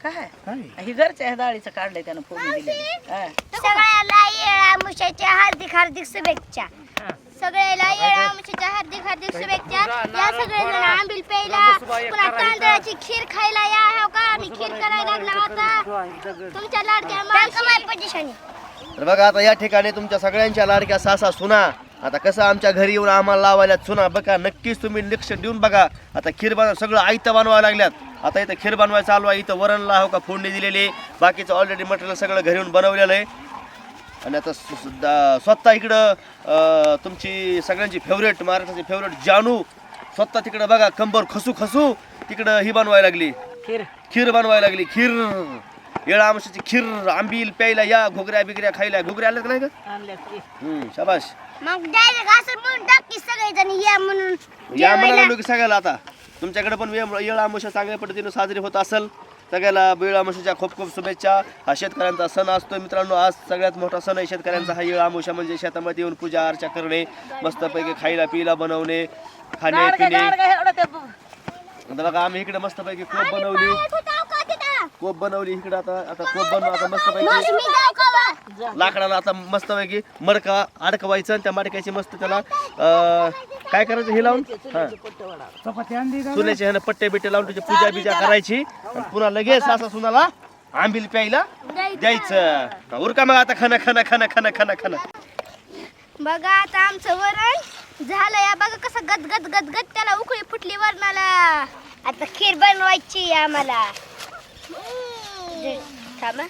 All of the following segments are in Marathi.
काय? ही घरच्या ह्या डाळीचं काढलंय त्यानं फोडणी दिली हा. सगळ्याला येळामुशाच्या हार्दिक हार्दिक शुभेच्छा. सगळ्याला येळामुशाच्या हार्दिक हार्दिक शुभेच्छा. या सगळेजण आंबील प्यायला पुन्हा तांदळाची खीर खायला या हो का? आणि खीर करायला लागला होता. तुमच्या लाडक्या तर बघा आता या ठिकाणी तुमच्या सगळ्यांच्या लाडक्या सासा सुना आता कसं आमच्या घरी येऊन आम्हाला लावायला सुना बघा नक्कीच तुम्ही लक्ष देऊन बघा. आता खीर बनव सगळं आयतं बनवायला लागल्यात. आता इथं खीर बनवायला चालू आहे इथं वरणला हो का फोडणी दिलेली बाकीचं ऑलरेडी मटेरियल सगळं घरी येऊन बनवलेलं आहे. आणि आता स्वतः इकडं तुमची सगळ्यांची फेवरेट महाराष्ट्राची फेवरेट जानू. स्वतः तिकडं बघा कंबर खसू खसू तिकडं ही बनवायला लागली. खीर. खीर बनवायला लागली खीर. येळा आमशाची खीर आंबील प्यायला या घोगऱ्या बिगऱ्या खायला घोगऱ्या आल्यात का नाही का. शाबाश मग डायरेक्ट असं म्हणून टाकी सगळेजण या म्हणून या जेवायला. म्हणालो की सगळ्याला आता. तुमच्याकडे पण वेळ येळ आमुषा चांगल्या पद्धतीने साजरी होत असेल सगळ्याला वेळ आमुषाच्या खूप खूप शुभेच्छा. हा शेतकऱ्यांचा सण असतो मित्रांनो आज सगळ्यात मोठा सण आहे. शेतकऱ्यांचा हा येळ आमुषा म्हणजे शेतामध्ये येऊन पूजा अर्चा करणे मस्तपैकी खायला पियला बनवणे खाणे पिणे. आता बघा आम्ही इकडे मस्तपैकी कोप बनवली. कोप बनवली इकडे आता आता कोप बनवू आता मस्तपैकी लाकडाला आता मस्तपैकी मडका अडकवायचं आणि त्या मडक्याची मस्त त्याला अं, काय करायचं हे लावून? हा. चुल्याचे ह्यानं पट्टे बिट्टे लावून त्याची पूजा बिजा करायची. आणि पुन्हा लगेच सासा सुनाला आंबील प्यायला द्यायचं. उरका मग आता खाना खाना खाना खाना खाना खाना. बघा आता आमचं वरण झालं. या बघा कसं गद गद गद गद त्याला उकळी फुटली वरणाला. आता खीर बनवायची आहे आम्हाला. थांबा.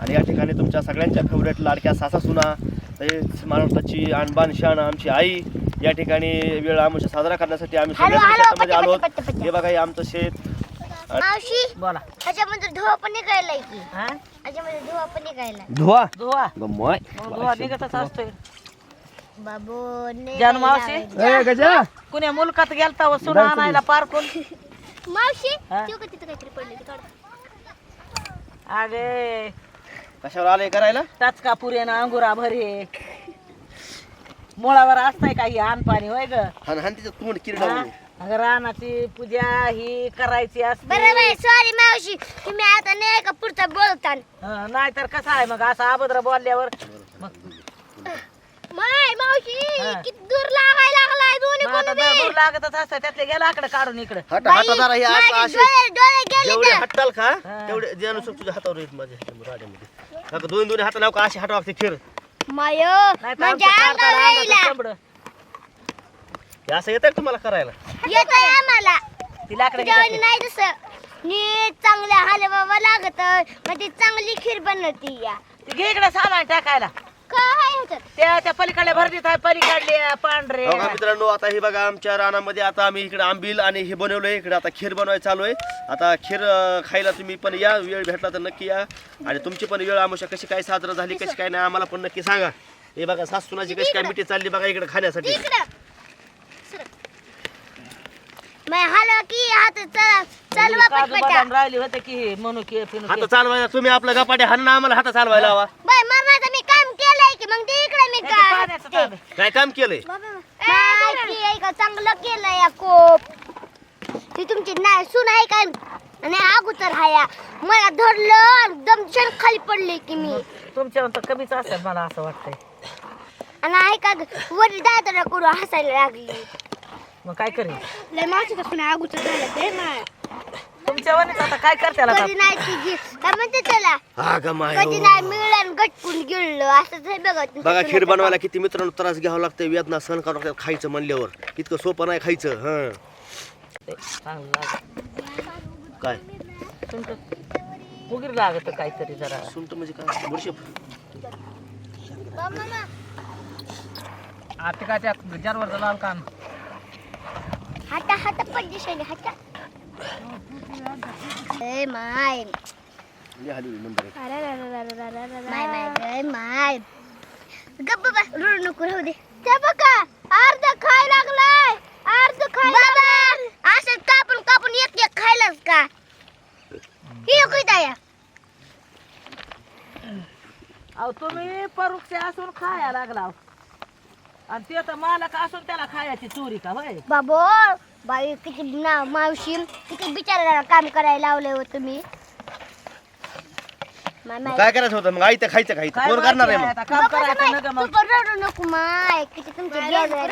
आणि या ठिकाणी तुमच्या सगळ्यांच्या फेवरेट लाडक्या सासा सुना तसेच महाराष्ट्राची आणबान शान आमची आई या ठिकाणी वेळ आमुषा साजरा करण्यासाठी आम्ही सगळ्या हॅलो, शेतामध्ये आलो. हे बघा हे आमचं शेत. मावशी बोला. ह्याच्यामध्ये धुवा पण निघायला की. हा? ह्याच्यामध्ये धुवा पण निघायला धुवा? धुवा. मग. धुवा निघतच असतोय. बाबू जानू मावशी गजा. कुण्या मुलकात गेलता व सुना आणायला पारकून मावशी हा? तू का तिथं काहीतरी पडली ती काढ. अगे कशावर आले करायला? टाचका पुऱ्यानं अंगुरा भरे मुळावर असताय काही आण पाणी होय ग? हा हा तिचं तोंड हा? किरडा अगं रानाची पूजा ही करायची असते. बाई सॉरी मावशी तुम्ही आता नाही का पुढचा बोलता हं, नाहीतर कसं आहे मग? असं अभद्र बोलल्यावर? मग माय मावशी हा. किती दूर लागायला लागलाय दोन्ही मग आता कोणी दूर लागतच असतं त्यातले गेला आकडे काढून इकडे. हट हाता जरा हे असं असे डोळे डोळे गेले जेवढे तर हट्टाल का हा. तेवढे जे अनुसार तुझ्या हातावर येत माझ्या ह्याच्यामध्ये, राड्यामध्ये नका दोन दोन हात लाव का? असे हातावर लागते खीर माय नाही तर माझ्या आमचं अंगावर कारकाला अंगाचं राहिला चमडं. हे असं येतं का तुम्हाला करायला? येत आम्हाला. ती लाकडं नाही तसं नीट चांगल्या हलवावं लागत. मग ती चांगली खीर बनवती या. ती घे इकडे सामान टाकायला. त्या त्या पलीकडे भरतीत आहे पलीकडले पांढरे. बघा मित्रांनो आता हे बघा आमच्या रानामध्ये आता आम्ही इकडे आंबील आणि हे बनवलंय. इकडे आता खीर बनवायचं चालू आहे आता खीर अं, खायला तुम्ही पण या वेळ भेटला तर नक्की या. आणि तुमची पण वेळ आमुषा कशी काय साजरा झाली कशी काय नाही आम्हाला पण नक्की सांगा. हे बघा सासूनाची कशी काय मिठी चालली बघा इकडे खाण्यासाठी. इकडं. की हात चला काजू बदाम राहिली होते की हे म्हणू की फिनू हात चालवायला तुम्ही आपलं गपाटे हाण ना आम्हाला हात चालवायला हवा बाय मी काम केलंय की मग ते इकडे मी काय काम केलंय? की चांगलं केलंय या कोप ती तुमची नाही सून आहे का? आणि अगोदर हाया मला धरलं आणि दमशण खाली पडले की मी. तुमच्या कमीच असेल मला असं वाटतंय. आणि ऐका वरील दादाला करून हसायला लागली? मग काय करेल लय माझी का पुन्हा अगोदर झालं ते नाही. तुमच्या वनीच आता काय करते आता कधी नाही ती गी- काय म्हणते त्याला? हा ग कधी नाही मिळलं गटकून गिळलं असंच आहे बघा खीर सुनेचं बनवायला किती मित्रांनो त्रास घ्यावा लागतं वेदना सहन करावं लागतं खायचं म्हणल्यावर. इतकं सोपं नाही खायचं हा. चांगलं काय? तुमचं उगीर लागत काहीतरी जरा. सुंट म्हणजे काय? बुरशी. काम. आता काय त्या जानवर लाल कान हाता हाता पडली शैली हाता. माय. माय माय ग माय. गप्प बस. रडू नको राहू दे. त्या बघा. अर्ध खाय लागलाय अर्ध खाय बाबा असं कापून कापून एक एक खायलाच का? ही काय या अहो तुम्ही परुक्षे असून खाया लागला. आणि ते तर मालक असून त्याला खायची चोरी का होय? बाबो बाई किती ना मावशी किती बिचारायला काम करायला लावले हो तुम्ही. काय करायचं होतं? मग आई तर खायचं खायचं कोण करणार आहे मग? आता काम बाबा, करायचं माय, नका तू मग. पण रडू नको माय. किती तुमचे गेलं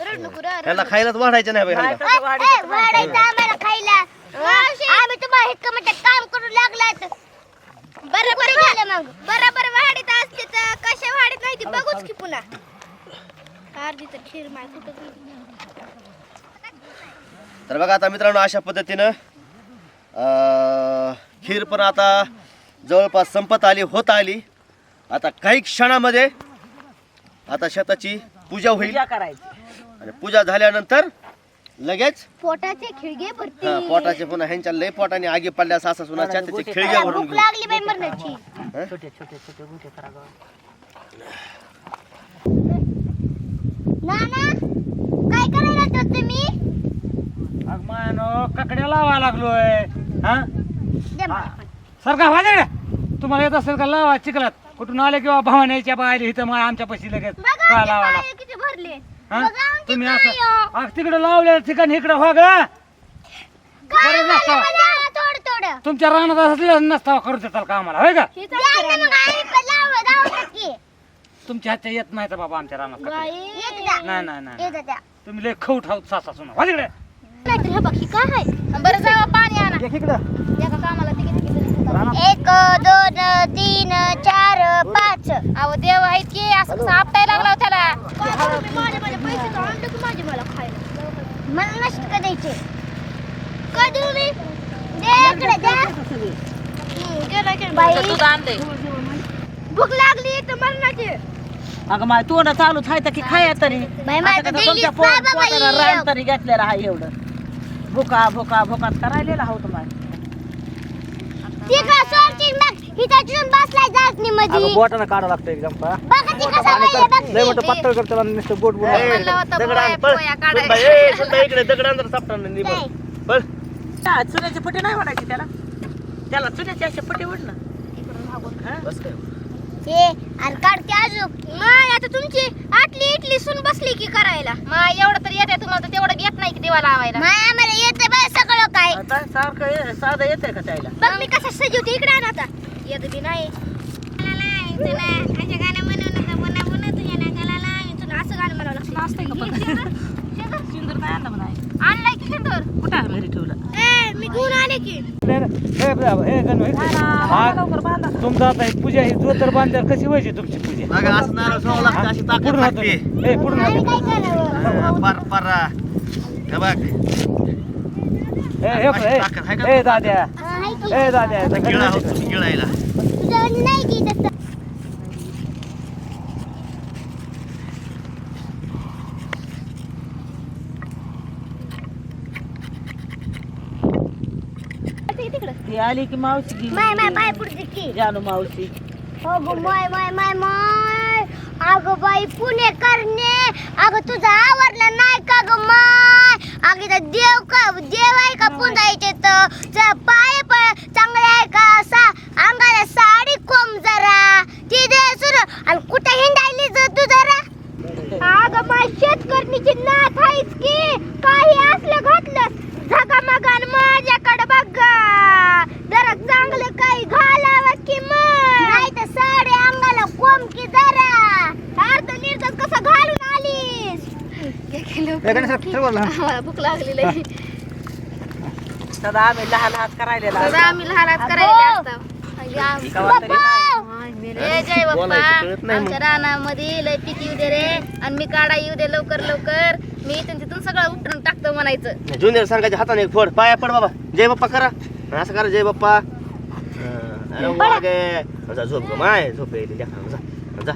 रडू नको ह्याला खायलाच वाढायचं नाही बघ नाही ह्याला. तसं वाढीचं नाही. वाढायचं आम्हाला खायला. आम्ही तुम्हाला हिक्क काम करू लागलात. बरोबर झालं मग. बरोबर वाढीत असते तर कशा वाढीत नाही ती बघूच की पुन्हा. अर्धी तर खीर माय कुठं गेली? तर बघा आता मित्रांनो अशा पद्धतीनं अं, खीर पण आता जवळपास संपत आली होत आली. आता काही क्षणामध्ये आता शेताची पूजा होईल. पूजा करायची. आणि पूजा झाल्यानंतर लगेच पोटाचे खिळगे भरती हा, पोटाचे पुन्हा ह्यांच्या लय पोटाने आगी पडल्या सासा सुनाच्या त्याचे खिळगे भरून भूक घेऊ लागली बाई मरणाची. छोटे छोटे छोटे गुटे करा. नाना काय करायला तर तुम्ही अग मानो ककड्या लावा लागलोय हा? दे मला पण. सरका वाजड तुम्हाला येत असेल का? लावा चिखलात. कुठून आले किंवा भावनेच्या बाहेर इथं मग आमच्या पैसे लगेच बघा का आमचे लावायला पाय किती भरले. हा? बघा आमचे तुम्ही पाय, असं हो. अग तिकडे लावलेलं ठिकाण इकडे हो. ग काय बरं नसतं. मला? द्या थोडं थोडं तुमच्या रानात असलं नसता करू देताल का आम्हाला? होय का? द्या ना मग आम्ही पण लावू, लावू नक्की. तुमच्या हातच्या येत नाही तर बाबा आमच्या रानात ककड्या. येत द्या. नाही नाही नाही येत. तुम्ही लय खाऊ ठाऊ सासा सुना. वाजकडे नाहीतर हे बघ, ही काय आहे? बरं जावा पाणी आणा. एका कामाला तिकीट एक दोन तीन चार पाच. अहो देव आहेत की असं कसं आपटायला लागला हो त्याला? मला नष्ट का द्यायचे? का देऊ मी? दे इकडे. भूक लागली तर मरणाची. अगं माय तोंड चालूच आहे तर की खाया तरी. ही. रान तरी घेतलेलं आहे एवढं. भुका भुका भुकात करायलेला सोडची मग. बसलायमध्ये बोटानं काढा लागतं एकदम का बघा ती कसा बाई बघ लय मोठं पातळ करतो नुसतं बोट बोट ए, आण, पळ. सुनबाई, ए, सुनबाई, इकडे दगड आण जरा सापटानं नाही नाही. बघ. पळ. हा, चुन्याची पट्टी नाही म्हणायची त्याला. त्याला चुन्याची अशी पट्टी उड ना बस काय. हे आणि काढते अजून. माय आता तुमची आटली इटली सुन बसली की करायला. माय एवढं तर येते तुम्हाला तर तेवढं येत नाही की देवा लावायला. माय आम्हाला येते बाय सगळं काय. आता सारखं हे- साधं येतंय का त्याला? बघ मी कसं सजवते इकडे आण आता. येत बी नाही. असं गाणं म्हणावं लागतं. सिंदूर नाही आणलं म्हणाय आणलाय की खंडोर कुठं आहे घरी ठेवलं ए मी घेऊन आले की हे हे गणू, हे. हा, लवकर बांधा तुमचं आता ही पूजा ही जोतर बांधल्यावर कशी व्हायची तुमची पूजा बघा, असं नारळ सोडावं लागतं, अशी ताकद पुढून लागते. ए पुढून हात आम्ही काय करावं हा, पार पार हे बघ हे बघ, दाद्या हा, दाद्या आता गिळा होत तुम्ही गिळायला तुझं नाही की तसं ती आली की मावशी. माय माय पाय पुढची की. जानू मावशी. हो गो माय माय माय माय. अगं बाई पुणे करणे. अगं तुझं आवडलं नाही का ग माय? अगं इथं देव का देव आहे का पुंजायचे तर पाय पण चांगले आहे का असा? अंगाला साडी कोंब जरा. ती दे सुरू. आणि कुठे हिंडायली तू जरा? अगं माय शेतकरणीची नाथ आहेच की काही असलं घातलं झगामगान माझ्याकडे बघा जरा चांगलं काही घालावं की मग नाही तर साडे अंगाला कोंब की जरा अर्ध निर्गत कसं घालून आलीस आम्हाला भूक लागलेली आहे. सदा आम्ही लहान हात करायला सदा आम्ही लहानात करायला असतो? कवा तरी नाही. ए जय बाप्पा बोलायचं कळत नाही मग. आमच्या रानामध्ये लय पीक येऊ दे रे. आणि मी काढा येऊ दे लवकर लवकर. मी इथून तिथून सगळं उठून टाकतो म्हणायचं. ज्युनियर सांगायच्या हाताने एक फोड. पाया पड बाबा. जय बाप्पा करा. असं करा जय बाप्पा हा, अरे वा गे. जा झोप ग. माय झोप येईल. लेकराला, जा. जा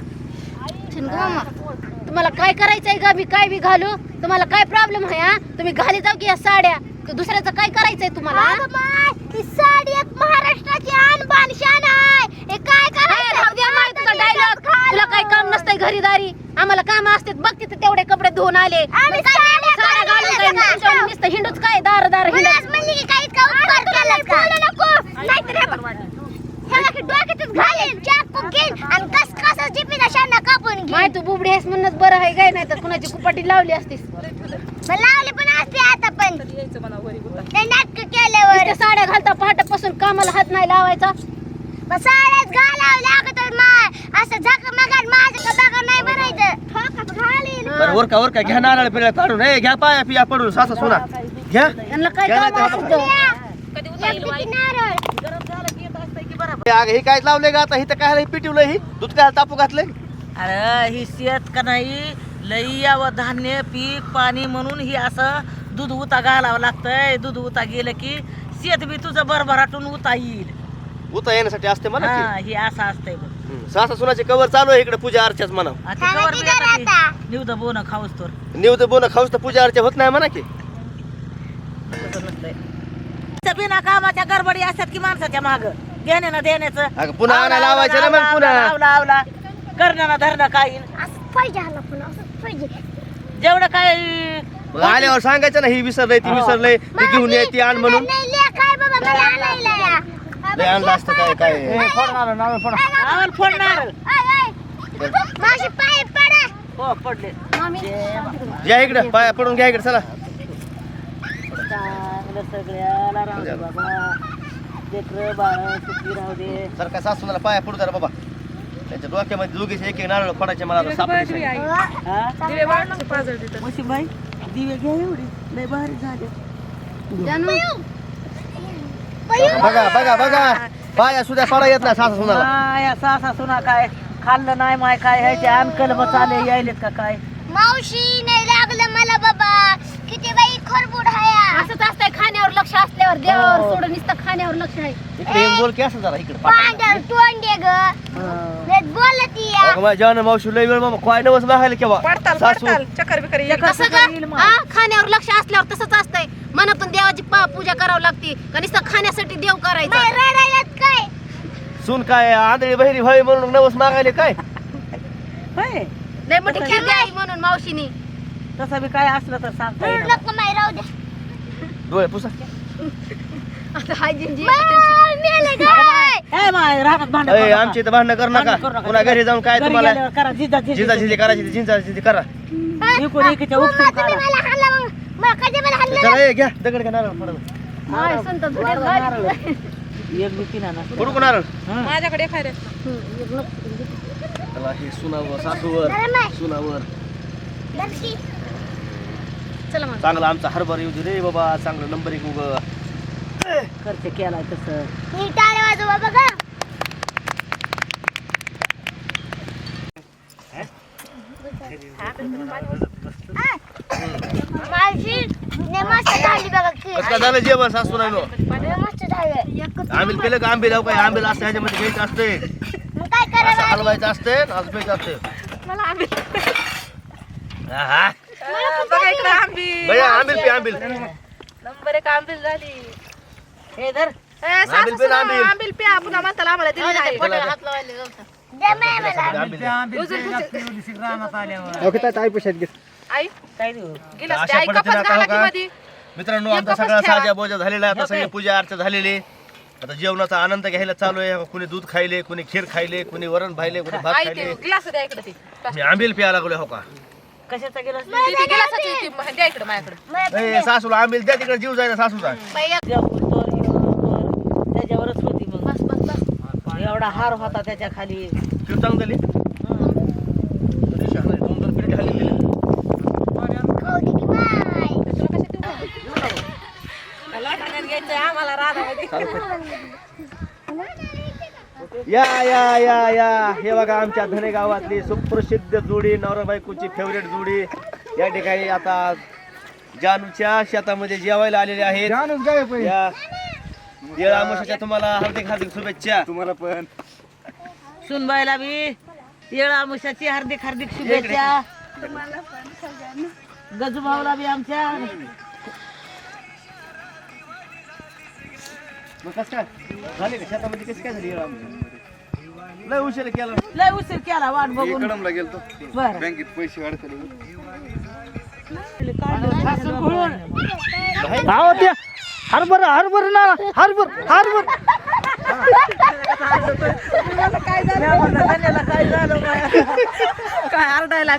शिंगो मामा. तुम्हाला काय करायचंय का मी काय बी घालू तुम्हाला काय प्रॉब्लेम आहे हा? तुम्ही घाली जाऊ की या साड्या? तर दुसऱ्याचं काय करायचंय तुम्हाला? ही साडी एक महाराष्ट्राची आणबान शान आहे. हे काय करायचं डायलॉग तुला काय काम नसतंय घरीदारी. आम्हाला काम असते बघ तिथे तेवढे कपडे धुवून आले. साड्या घालून काय नुसतं हिंडूच काय? दार दार की आणि कस माय तू बुबडी आहेस म्हणूनच बरं आहे काय नाही तर कुणाची कुपाटी लावली असतीस? लावली पण असते आता पण. नाटक केल्यावर. साड्या घालता पहाटापासून कामाला हात नाही लावायचा. साड्याच घालावं लागत असं झाक मगात माझं का बघा नाही भरायचं. ठोका घालीन बरं घ्या नारळ काढून. ए घ्या पाया पिया पडून सासा सुना. घ्या. त्यांना काय नारळ? अगं हे काय लावले का आता? इथं काय पिटिवलं ही दूध काय तापू घातलंय? अरे ही शेत का नाही? लई यावं धान्य पीक पाणी म्हणून ही असं दूध उता घालावं लागतंय. दूध उता गेलं की शेत बी तुझं भरभराटून उता येईल. उता येण्यासाठी असते म्हणा की. हा हे असं असतंय बघ. सासा सुनाचे कवर चालू आहे इकडे पूजा अर्चाच म्हणा. आता कवर बी आता ते. निवद बोन खाऊस तर. निवत बोन खाऊस तर पूजा अर्चा होत नाही म्हणा की. बिना कामाच्या गडबडी असतात की माणसाच्या माग. घेण्यानं देण्याचं. अगं पुन्हा आवला, आणायला लावायचं ना आवला, मग पुन्हा. आवला आवला करणं धरणं काही असं पाहिजे हाला पण असं पाहिजे. जेवढं काय मग आल्यावर सांगायचं ना ही विसरलंय ती विसरलंय ती घेऊन ये ती आण म्हणून. नाही ले काय बाबा मला आणायला या. लय आणलं असतं काय काय? ए, फोड नारळ, नारळ फोड. आवल फोडणार. I, I. माझे पाय पडा. हो पडले. या इकडे पाया पडून घ्या इकडे चला. चांगलं सगळ्याला राहू दे बाबा. लेकर बाळ सुखी राहू दे. सर काय सासूला पाया पडू जरा बाबा. त्यांच्या डोक्यामध्ये दोघीचे एक एक नारळ फोडायचे मला सगळे. हा? दिवे घ्या एवढी. लय भारी झाले. बघा बघा बघा पाया सुद्धा पडा येत नाही सासा सुनाला. माया सासा सुना काय? खाल्लं नाही माय काय? ह्याचे अनकल चाले यायलेत का काय? मावशी नाही लागलं मला बाबा. असंच असतंय खाण्यावर लक्ष असल्यावर देवावर सोडून नुसतं खाण्यावर लक्ष आहे. इकडे येऊन बोल की असं जरा इकडे पांढर तोंडे ग. नीट बोलती या. अगं माझ्या जेवण मावशी लय वेळ मग काय नवस मागायला केव्हा? सासू. कसं का हा खाण्यावर लक्ष असल्यावर तसंच असतंय. मनातून देवाची पा- पूजा करावं लागते. का नुसतं खाण्यासाठी देव करायचा? रडायलात काय? सून काय आंधळी बहिरी व्हावी म्हणून नवस मागायले काय? होय. लय मोठी द्यावी म्हणून मावशीनी. तसं बी काय असलं तर सांगता रडू येणार. नको माई राहू दे डोळे पुसा. आता हायजीन जी माय, मेले काय? ए माय रानात भांडण अय करू नका. आमची इथं भांडणं करू नका. भांडण करू नका. पुन्हा घरी जाऊन काय घरी तुम्हाला? गेल्यावर करा जिजा जिजी. झिजा करायची ती झिंजा झिजी करा. इकडून इकडच्या मम्मा, उपसून तुम्ही काढा. मला हाणला मग. मग कधी मला हाणलं चला ए, घ्या दगड घ्या नारळ पडलं. माय संत धुण्यात नारळ. घाली. एक बी पिना ना. पडू का नारळ माझ्याकडे चला हे सुनावर सासूवर. माय, सुनावर. चला मग. चांगला आमचा हरभर येऊ दे रे बाबा चांगलं नंबर एक उग. खर्च केलाय तसं. ही टाळ्या वाजवा बघा आ. मावशी लय मस्त झाली बघा खीर. कसं झालं जेवण सासू नाही लय मस्त झालं. आंबील केलं का आंबील? काय आंबील असतं ह्याच्यामध्ये घ्यायचं असते मग काय असं हलवायचं असते असं प्यायचं असते आहा. भैया आंबील. पे आंबील. हे धर. आंबील पे ना आंबील. हात लावायला. द्या माय मला. आंबील आंबीलच्या जास्त एवढी रानात आल्यावर. काय देऊ अशा पद्धतीने आता हो का? मित्रांनो आमचा सगळा साजा बोजा झालेला आहे आता सगळी पूजा अर्चा झालेली आता जेवणाचा आनंद घ्यायला चालू आहे. कुणी दूध खायले कुणी खीर खायले कुणी वरण भायले कुणी भात खायले. मी आंबील प्यायला लागलो हो का? कशाचा गेला ए, सासूला आंबील द्या तिकडे जीव जायला सासूचा त्याच्यावरच होती मग. एवढा हार होता त्याच्याखाली. जीव चांगली? झाली दोन दोन पिढी खाली दिली. खाऊ दे. की माय या या या या. हे बघा आमच्या धने गावातली सुप्रसिद्ध जोडी नवरा बायकोची फेवरेट जोडी. या ठिकाणी आता जानूच्या शेतामध्ये जेवायला आलेले आहेत. जानूच काय पहिले या. येळा तुम्हाला हार्दिक हार्दिक शुभेच्छा. तुम्हाला पण. सुनबाईला बी येळा मुशाची हार्दिक हार्दिक शुभेच्छा. गजूभाऊला बी आमच्या. मग कसं काय? झाली का? शेतामध्ये कसं काय झाली येळा लय उशीर केला. लय उशीर केला वाट बघून. कडमला गेलतो. बर. बँकेत पैसे अडकले. हरभर हरभर ना हरभर हरभर. काय झालं धान्याला काय झालं बाया? काय आरडायला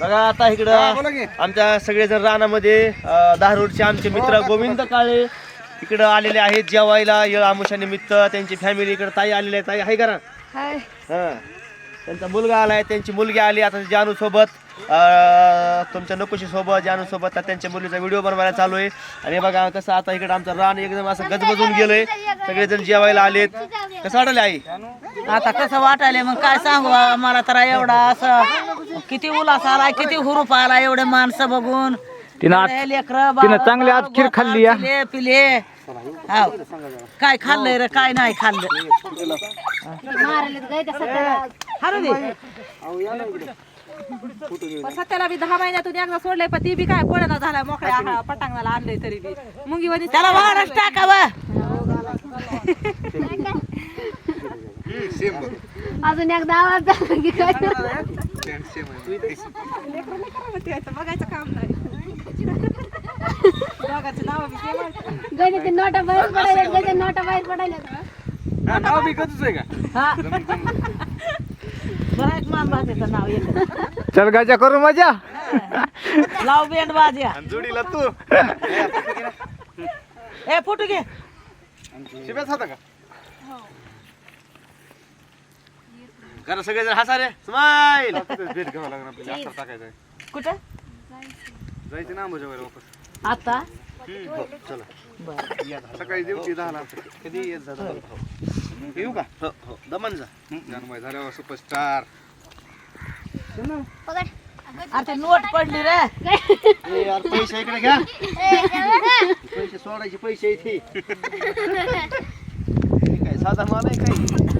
बघा आता इकडं आमच्या सगळेजण रानामध्ये अं, धारूरचे आमचे मित्र गोविंद काळे इकडं आलेले आहेत जेवायला येळ आमुषा निमित्त त्यांची फॅमिली इकडे ताई आलेली आहे. ताई आहे का ना हा. त्यांचा मुलगा आलाय त्यांची मुलगी आली आता जानू सोबत. अं, तुमच्या नकोशी सोबत जानू सोबत. आता त्यांच्या मुलीचा व्हिडिओ बनवायला चालू आहे. आणि बघा कसं आता इकडे आमचं रान एकदम असं गजबजून गेलंय. सगळेजण जेवायला आलेत. कसं वाटलं आई? आता कसं वाटायले मग काय सांगू आ- मला तर एवढा असं किती उल्हास आलाय किती हुरूप आला एवढे माणसं बघून. बाळं, चांगली आज खीर खाल्ली या. पिले पिले हाव. काय खाल्लंय रे काय नाही खाल्लं हारू दे. सत्याला बी दहा महिन्यातून एकदा सोडलंय पण ती बी काय पडना झाला मोकळ्या हा पटांगणाला आणलंय तरी बी मुंगी वनी त्याला वाढच टाकावं अजून एकदा आवाज झाला की काय बघायचं काम नाही नाव बी केलं. गणित नोटा बाहेर पडायला गणित नोटा बाहेर पडायला बरं एक मान बाजेचं नाव येतं. चल गाजा करू मजा. लाव बेंड बाज्या जोडीला तू. ए फुटू घे. शिब्याच होता का? करा सगळेजण हसा रे स्माईल कुठं? जायचं ना अंबाजोगाईला वापस. आता? सकाळी ड्युटी दहाला? कधी येत जा येऊ का? हो हो. दमन जा. जानबाई झाल्यावर सुपरस्टार पकड. अरे ते नोट पडली रे. ए यार पैसे इकडे घ्या. पैसे सोडायचे पैसे इथे. हे काय साधा माल आहे काही